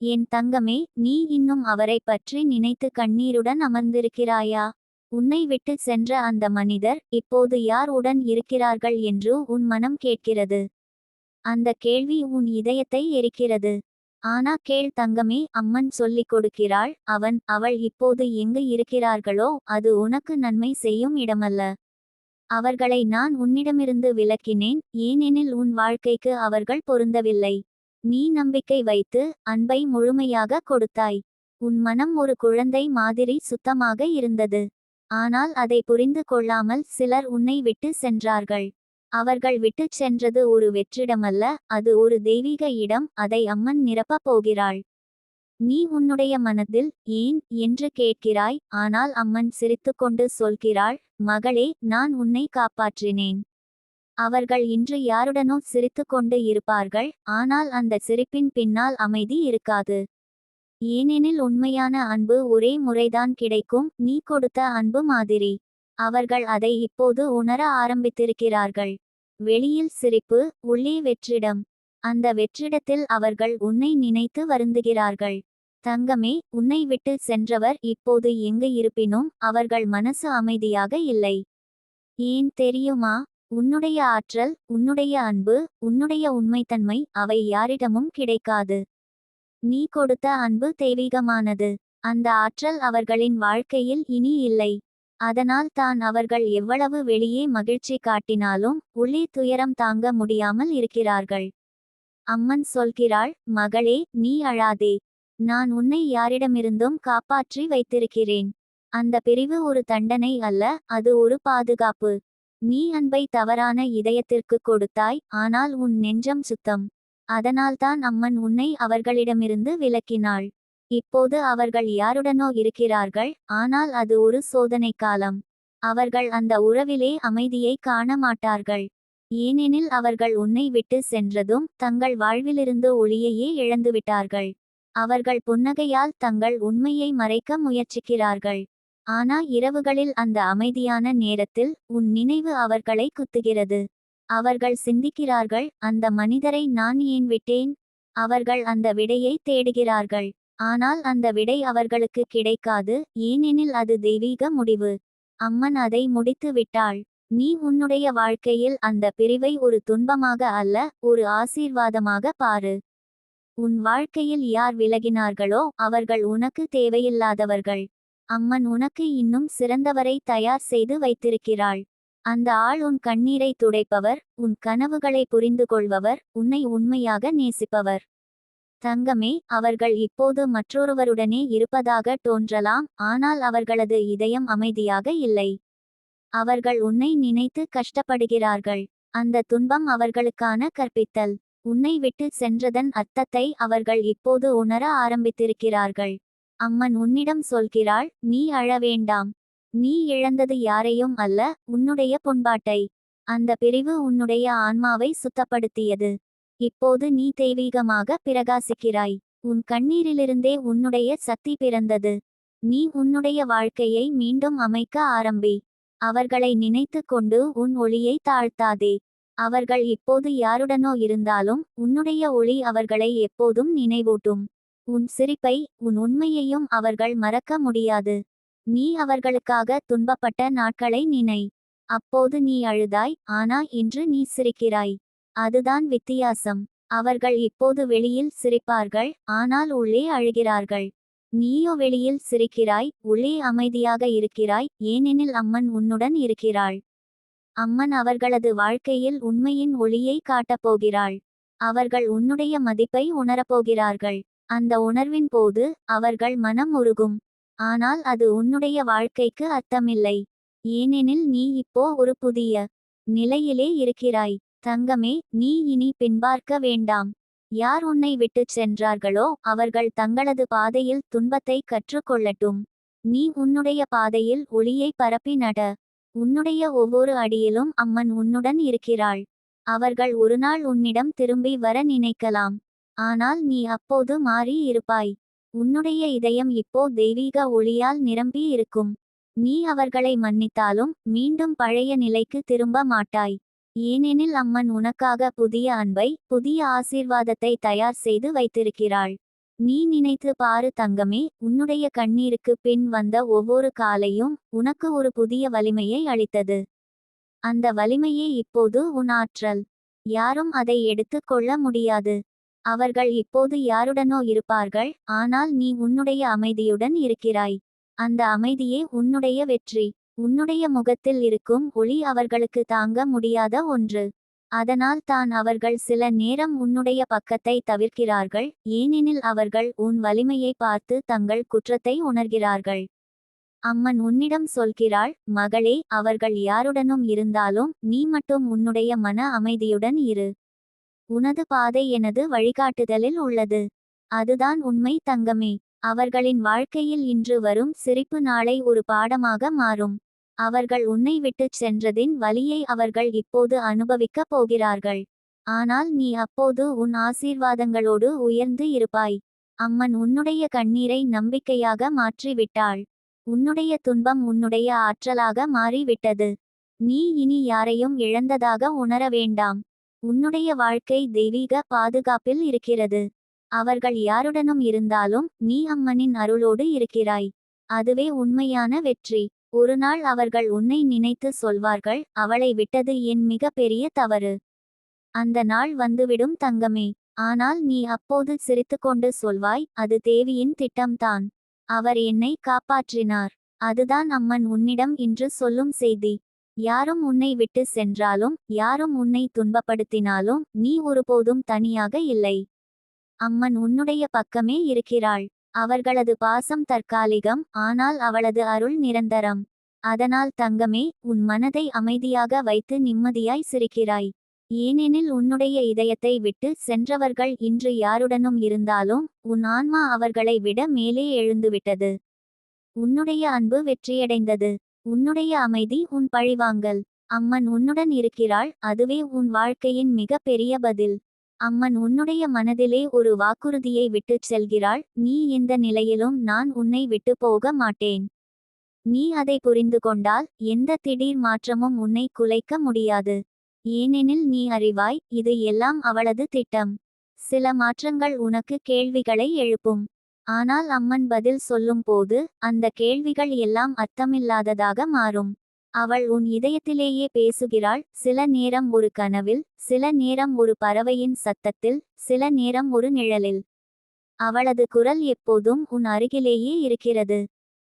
என் தங்கமே நீ இன்னும் அவரைப் பற்றி நினைத்து கண்ணீருடன் அமர்ந்திருக்கிறாயா? உன்னை விட்டு சென்ற அந்த மனிதர் இப்போது யார் உடன் இருக்கிறார்கள் என்று உன் மனம் கேட்கிறது. அந்த கேள்வி உன் இதயத்தை எரிக்கிறது. ஆனா கேள் தங்கமே அம்மன் சொல்லிக் கொடுக்கிறாள் அவன் அவள் இப்போது எங்கு இருக்கிறார்களோ அது உனக்கு நன்மை செய்யும் இடமல்ல. அவர்களை நான் உன்னிடமிருந்து விலக்கினேன் ஏனெனில் உன் வாழ்க்கைக்கு அவர்கள் பொருந்தவில்லை. நீ நம்பிக்கை வைத்து அன்பை முழுமையாக கொடுத்தாய். உன் மனம் ஒரு குழந்தை மாதிரி சுத்தமாக இருந்தது. ஆனால் அதை புரிந்து கொள்ளாமல் சிலர் உன்னை விட்டு சென்றார்கள். அவர்கள் விட்டுச் சென்றது ஒரு வெற்றிடமல்ல அது ஒரு தெய்வீக இடம் அதை அம்மன் நிரப்பப் போகிறாள். நீ உன்னுடைய மனதில் ஏன் என்று கேட்கிறாய் ஆனால் அம்மன் சிரித்துக்கொண்டு சொல்கிறாள் மகளே நான் உன்னை காப்பாற்றினேன். அவர்கள் இன்று யாருடனோ சிரித்துக்கொண்டு இருப்பார்கள் ஆனால் அந்த சிரிப்பின் பின்னால் அமைதி இருக்காது. ஏனெனில் உண்மையான அன்பு ஒரே முறைதான் கிடைக்கும் நீ கொடுத்த அன்பு மாதிரி. அவர்கள் அதை இப்போது உணர ஆரம்பித்திருக்கிறார்கள். வெளியில் சிரிப்பு உள்ளே வெற்றிடம். அந்த வெற்றிடத்தில் அவர்கள் உன்னை நினைத்து வருந்துகிறார்கள். தங்கமே உன்னை விட்டு சென்றவர் இப்போது எங்கு இருப்பினும் அவர்கள் மனசு அமைதியாக இல்லை. ஏன் தெரியுமா? உன்னுடைய ஆற்றல் உன்னுடைய அன்பு உன்னுடைய உண்மைத்தன்மை அவை யாரிடமும் கிடைக்காது. நீ கொடுத்த அன்பு தெய்வீகமானது. அந்த ஆற்றல் அவர்களின் வாழ்க்கையில் இனி இல்லை. அதனால் தான் அவர்கள் எவ்வளவு வெளியே மகிழ்ச்சி காட்டினாலும் உள்ளே துயரம் தாங்க முடியாமல் இருக்கிறார்கள். அம்மன் சொல்கிறாள் மகளே நீ அழாதே. நான் உன்னை யாரிடமிருந்தும் காப்பாற்றி வைத்திருக்கிறேன். அந்த பிரிவு ஒரு தண்டனை அல்ல அது ஒரு பாதுகாப்பு. நீ அன்பை தவறான இதயத்திற்கு கொடுத்தாய் ஆனால் உன் நெஞ்சம் சுத்தம். அதனால்தான் அம்மன் உன்னை அவர்களிடமிருந்து விலக்கினாள். இப்போது அவர்கள் யாருடனோ இருக்கிறார்கள் ஆனால் அது ஒரு சோதனை காலம். அவர்கள் அந்த உறவிலே அமைதியை காண மாட்டார்கள். ஏனெனில் அவர்கள் உன்னை விட்டு சென்றதும் தங்கள் வாழ்விலிருந்து ஒளியையே இழந்துவிட்டார்கள். அவர்கள் புன்னகையால் தங்கள் உண்மையை மறைக்க முயற்சிக்கிறார்கள். ஆனா இரவுகளில் அந்த அமைதியான நேரத்தில் உன் நினைவு அவர்களை குத்துகிறது. அவர்கள் சிந்திக்கிறார்கள் அந்த மனிதரை நான் ஏன் விட்டேன்? அவர்கள் அந்த விடையை தேடுகிறார்கள். ஆனால் அந்த விடை அவர்களுக்கு கிடைக்காது ஏனெனில் அது தெய்வீக முடிவு. அம்மன் அதை முடித்து விட்டாள். நீ உன்னுடைய வாழ்க்கையில் அந்த பிரிவை ஒரு துன்பமாக அல்ல ஒரு ஆசீர்வாதமாக பாரு. உன் வாழ்க்கையில் யார் விலகினார்களோ அவர்கள் உனக்கு தேவையில்லாதவர்கள். அம்மன் உனக்கு இன்னும் சிறந்தவரை தயார் செய்து வைத்திருக்கிறாள். அந்த ஆள் உன் கண்ணீரை துடைப்பவர் உன் கனவுகளை புரிந்து கொள்பவர் உன்னை உண்மையாக நேசிப்பவர். தங்கமே அவர்கள் இப்போது மற்றொருவருடனே இருப்பதாக தோன்றலாம் ஆனால் அவர்களது இதயம் அமைதியாக இல்லை. அவர்கள் உன்னை நினைத்து கஷ்டப்படுகிறார்கள். அந்த துன்பம் அவர்களுக்கான கற்பித்தல். உன்னை விட்டு சென்றதன் அர்த்தத்தை அவர்கள் இப்போது உணர ஆரம்பித்திருக்கிறார்கள். அம்மன் உன்னிடம் சொல்கிறாள் நீ அழ வேண்டாம். நீ இழந்தது யாரையும் அல்ல உன்னுடைய பொன்பாட்டை. அந்த பிரிவு உன்னுடைய ஆன்மாவை சுத்தப்படுத்தியது. இப்போது நீ தெய்வீகமாக பிரகாசிக்கிறாய். உன் கண்ணீரிலிருந்தே உன்னுடைய சக்தி பிறந்தது. நீ உன்னுடைய வாழ்க்கையை மீண்டும் அமைக்க ஆரம்பி. அவர்களை நினைத்து கொண்டு உன் ஒளியை தாழ்த்தாதே. அவர்கள் இப்போது யாருடனோ இருந்தாலும் உன்னுடைய ஒளி அவர்களை எப்போதும் நினைவூட்டும். உன் சிரிப்பை உன் உண்மையையும் அவர்கள் மறக்க முடியாது. நீ அவர்களுக்காக துன்பப்பட்ட நாட்களை நினை. அப்போது நீ அழுதாய் ஆனா இன்று நீ சிரிக்கிறாய். அதுதான் வித்தியாசம். அவர்கள் இப்போது வெளியில் சிரிப்பார்கள் ஆனால் உள்ளே அழுகிறார்கள். நீயோ வெளியில் சிரிக்கிறாய் உள்ளே அமைதியாக இருக்கிறாய் ஏனெனில் அம்மன் உன்னுடன் இருக்கிறாள். அம்மன் அவர்களது வாழ்க்கையில் உண்மையின் ஒளியை காட்டப் போகிறாள். அவர்கள் உன்னுடைய மதிப்பை உணரப்போகிறார்கள் அந்த உணர்வின் போது அவர்கள் மனம் உருகும். ஆனால் அது உன்னுடைய வாழ்க்கைக்கு அர்த்தமில்லை. ஏனெனில் நீ இப்போ ஒரு புதிய நிலையிலே இருக்கிறாய். தங்கமே நீ இனி பின்பார்க்க வேண்டாம். யார் உன்னை விட்டுச் சென்றார்களோ அவர்கள் தங்களது பாதையில் துன்பத்தை கற்றுக்கொள்ளட்டும். நீ உன்னுடைய பாதையில் ஒளியை பரப்பி நட. உன்னுடைய ஒவ்வொரு அடியிலும் அம்மன் உன்னுடன் இருக்கிறாள். அவர்கள் ஒருநாள் உன்னிடம் திரும்பி வர நினைக்கலாம். ஆனால் நீ அப்போது மாறி இருப்பாய். உன்னுடைய இதயம் இப்போ தெய்வீக ஒளியால் நிரம்பி இருக்கும். நீ அவர்களை மன்னித்தாலும் மீண்டும் பழைய நிலைக்கு திரும்ப மாட்டாய். ஏனெனில் அம்மன் உனக்காக புதிய அன்பை புதிய ஆசீர்வாதத்தை தயார் செய்து வைத்திருக்கிறாள். நீ நினைத்து பாரு தங்கமே உன்னுடைய கண்ணீருக்கு பின் வந்த ஒவ்வொரு காலையும் உனக்கு ஒரு புதிய வலிமையை அளித்தது. அந்த வலிமையே இப்போது உன் ஆற்றல். யாரும் அதை எடுத்துக் கொள்ள முடியாது. அவர்கள் இப்போது யாருடனோ இருப்பார்கள் ஆனால் நீ உன்னுடைய அமைதியுடன் இருக்கிறாய். அந்த அமைதியே உன்னுடைய வெற்றி. உன்னுடைய முகத்தில் இருக்கும் ஒளி அவர்களுக்கு தாங்க முடியாத ஒன்று. அதனால் தான் அவர்கள் சில நேரம் உன்னுடைய பக்கத்தை தவிர்க்கிறார்கள் ஏனெனில் அவர்கள் உன் வலிமையை பார்த்து தங்கள் குற்றத்தை உணர்கிறார்கள். அம்மன் உன்னிடம் சொல்கிறாள் மகளே அவர்கள் யாருடனும் இருந்தாலும் நீ மட்டும் உன்னுடைய மன அமைதியுடன் இரு. உனது பாதை எனது வழிகாட்டுதலில் உள்ளது. அதுதான் உண்மை தங்கமே. அவர்களின் வாழ்க்கையில் இன்று வரும் சிரிப்பு நாளை ஒரு பாடமாக மாறும். அவர்கள் உன்னை விட்டுச் சென்றதின் வலியை அவர்கள் இப்போது அனுபவிக்கப் போகிறார்கள். ஆனால் நீ அப்போது உன் ஆசீர்வாதங்களோடு உயர்ந்து இருப்பாய். அம்மன் உன்னுடைய கண்ணீரை நம்பிக்கையாக மாற்றிவிட்டாள். உன்னுடைய துன்பம் உன்னுடைய ஆற்றலாக மாறிவிட்டது. நீ இனி யாரையும் இழந்ததாக உணர வேண்டாம். உன்னுடைய வாழ்க்கை தெய்வீக பாதுகாப்பில் இருக்கிறது. அவர்கள் யாருடனும் இருந்தாலும் நீ அம்மனின் அருளோடு இருக்கிறாய். அதுவே உண்மையான வெற்றி. ஒரு நாள் அவர்கள் உன்னை நினைத்து சொல்வார்கள் அவளை விட்டது என் மிக பெரிய தவறு. அந்த நாள் வந்துவிடும் தங்கமே. ஆனால் நீ அப்போது சிரித்துக்கொண்டு சொல்வாய் அது தேவியின் திட்டம்தான் அவர் என்னை காப்பாற்றினார். அதுதான் அம்மன் உன்னிடம் இன்று சொல்லும் செய்தி. யாரும் உன்னை விட்டு சென்றாலும் யாரும் உன்னை துன்பப்படுத்தினாலும் நீ ஒருபோதும் தனியாக இல்லை. அம்மன் உன்னுடைய பக்கமே இருக்கிறாள். அவர்களது பாசம் தற்காலிகம் ஆனால் அவளது அருள் நிரந்தரம். அதனால் தங்கமே உன் மனதை அமைதியாக வைத்து நிம்மதியாய் சிரிக்கிறாய். ஏனெனில் உன்னுடைய இதயத்தை விட்டு சென்றவர்கள் இன்று யாருடனும் இருந்தாலும் உன் ஆன்மா அவர்களை விட மேலே எழுந்துவிட்டது. உன்னுடைய அன்பு வெற்றியடைந்தது. உன்னுடைய அமைதி உன் பழிவாங்கல். அம்மன் உன்னுடன் இருக்கிறாள் அதுவே உன் வாழ்க்கையின் மிக பெரிய பதில். அம்மன் உன்னுடைய மனதிலே ஒரு வாக்குறுதியை விட்டுச் செல்கிறாள் நீ எந்த நிலையிலும் நான் உன்னை விட்டு போக மாட்டேன். நீ அதை புரிந்து கொண்டால் எந்த திடீர் மாற்றமும் உன்னை குலைக்க முடியாது. ஏனெனில் நீ அறிவாய் இது எல்லாம் அவளது திட்டம். சில மாற்றங்கள் உனக்கு கேள்விகளை எழுப்பும். ஆனால் அம்மன் பதில் சொல்லும் போது அந்த கேள்விகள் எல்லாம் அர்த்தமில்லாததாக மாறும். அவள் உன் இதயத்திலேயே பேசுகிறாள் சில நேரம் ஒரு கனவில் சில நேரம் ஒரு பறவையின் சத்தத்தில் சில நேரம் ஒரு நிழலில். அவளது குரல் எப்போதும் உன் அருகிலேயே இருக்கிறது.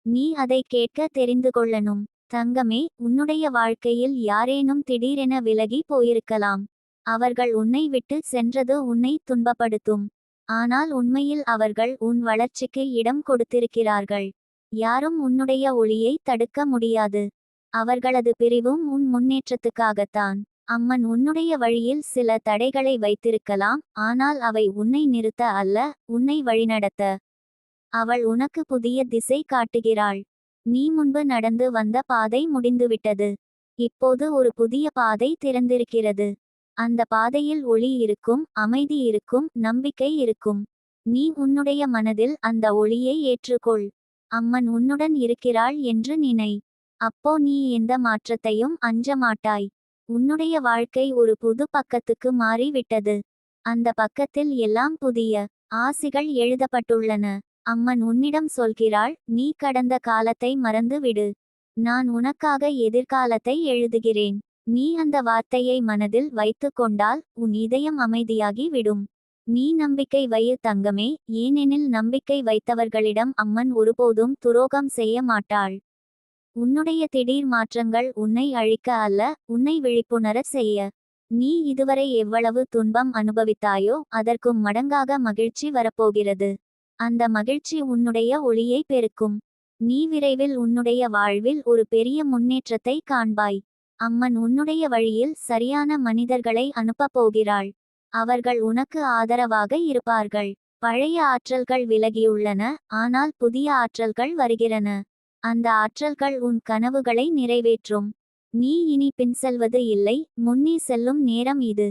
நீ அதை கேட்க தெரிந்து கொள்ளணும். தங்கமே உன்னுடைய வாழ்க்கையில் யாரேனும் திடீரென விலகி போயிருக்கலாம். அவர்கள் உன்னை விட்டு சென்றது உன்னை துன்பப்படுத்தும். ஆனால் உண்மையில் அவர்கள் உன் வளர்ச்சிக்கு இடம் கொடுத்திருக்கிறார்கள். யாரும் உன்னுடைய ஒளியை தடுக்க முடியாது. அவர்களது பிரிவும் உன் முன்னேற்றத்துக்காகத்தான். அம்மன் உன்னுடைய வழியில் சில தடைகளை வைத்திருக்கலாம் ஆனால் அவை உன்னை நிறுத்த அல்ல உன்னை வழிநடத்த. அவள் உனக்கு புதிய திசை காட்டுகிறாள். நீ முன்பு நடந்து வந்த பாதை முடிந்துவிட்டது. இப்போது ஒரு புதிய பாதை திறந்திருக்கிறது. அந்த பாதையில் ஒளி இருக்கும் அமைதி இருக்கும் நம்பிக்கை இருக்கும். நீ உன்னுடைய மனதில் அந்த ஒளியை ஏற்றுக்கொள். அம்மன் உன்னுடன் இருக்கிறாள் என்று நினை. அப்போ நீ எந்த மாற்றத்தையும் அஞ்ச மாட்டாய். உன்னுடைய வாழ்க்கை ஒரு புது பக்கத்துக்கு மாறிவிட்டது. அந்த பக்கத்தில் எல்லாம் புதிய ஆசிகள் எழுதப்பட்டுள்ளன. அம்மன் உன்னிடம் சொல்கிறாள் நீ கடந்த காலத்தை மறந்து விடு நான் உனக்காக எதிர்காலத்தை எழுதுகிறேன். நீ அந்த வார்த்தையை மனதில் வைத்து கொண்டால் உன் இதயம் அமைதியாகி விடும். நீ நம்பிக்கை வையு தங்கமே ஏனெனில் நம்பிக்கை வைத்தவர்களிடம் அம்மன் ஒருபோதும் துரோகம் செய்ய மாட்டாள். உன்னுடைய திடீர் மாற்றங்கள் உன்னை அழிக்க அல்ல உன்னை விழிப்புணர செய்ய. நீ இதுவரை எவ்வளவு துன்பம் அனுபவித்தாயோ அதற்கும் மடங்காக மகிழ்ச்சி வரப்போகிறது. அந்த மகிழ்ச்சி உன்னுடைய ஒளியை பெருக்கும். நீ விரைவில் உன்னுடைய வாழ்வில் ஒரு பெரிய முன்னேற்றத்தை காண்பாய். அம்மன் உன்னுடைய வழியில் சரியான மனிதர்களை அனுப்பப் போகிறாள். அவர்கள் உனக்கு ஆதரவாக இருப்பார்கள். பழைய ஆற்றல்கள் விலகியுள்ளன ஆனால் புதிய ஆற்றல்கள் வருகிறன. அந்த ஆற்றல்கள் உன் கனவுகளை நிறைவேற்றும். நீ இனி பின் செல்வது இல்லை முன்னே செல்லும் நேரம் இது.